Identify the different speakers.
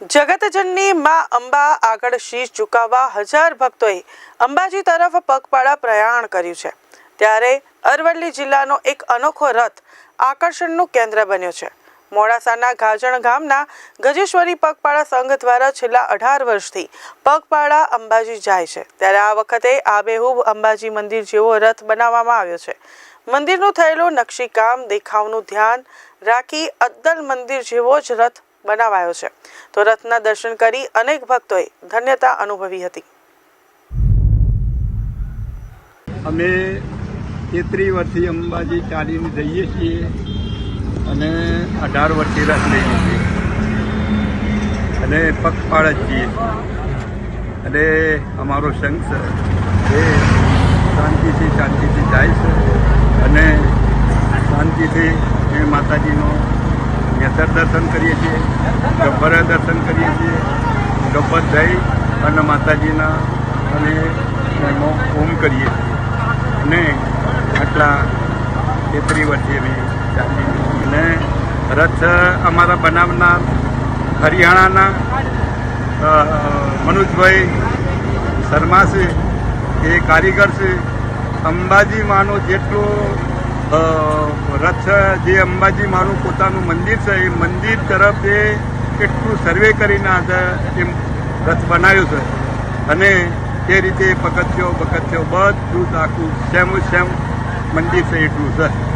Speaker 1: જગતજનની માં અંબા આગળ શીશ ઝુકાવવા હજાર ભક્તોએ અંબાજી તરફ પગપાળા પ્રયાણ કર્યું છે. ત્યારે અરવલ્લી જિલ્લાનો એક અનોખો રથ આકર્ષણનું કેન્દ્ર બન્યો છે. મોડાસાના ગાજણ ગામના ગજેશ્વરી પગપાળા સંઘ દ્વારા છેલ્લા અઢાર વર્ષથી પગપાળા અંબાજી જાય છે. ત્યારે આ વખતે આબેહૂબ અંબાજી મંદિર જેવો રથ બનાવવામાં આવ્યો છે. મંદિરનું થયેલું નકશીકામ દેખાવનું ધ્યાન રાખી અદ્દલ મંદિર જેવો જ રથ બનાવાયો છે. તો રથના દર્શન કરી અનેક ભક્તોએ ધન્યતા અનુભવી હતી.
Speaker 2: અમે તેત્રીસ વર્ષથી અંબાજી ચાલીને જઈએ છીએ અને અઢાર વર્ષથી રથ લઈએ છીએ. અને પક્ષપાળ જ છીએ. અને અમારો સંઘ છે. એ શાંતિથી શાંતિથી જાય છે. અને શાંતિથી એ માતાજીનો નેતર દર્શન કરીએ છીએ, ગબ્બરા દર્શન કરીએ છીએ, ગબ્બર જઈ અને માતાજીના અને એમાં હોમ કરીએ છીએ. અને આટલા તેત્રી વર્ષે અમે ચાલી અને રથ અમારા બનાવનાર હરિયાણાના મનોજભાઈ શર્મા છે, એ કારીગર છે. અંબાજી માનો જેટલો રથ જે અંબાજી મારું પોતાનું મંદિર છે, એ મંદિર તરફ જે કેટલું સર્વે કરીને આજે એમ રથ બનાવ્યો છે. અને તે રીતે પગથિયો પગથિયો બધું આખું સેમ સેમ મંદિર છે એટલું છે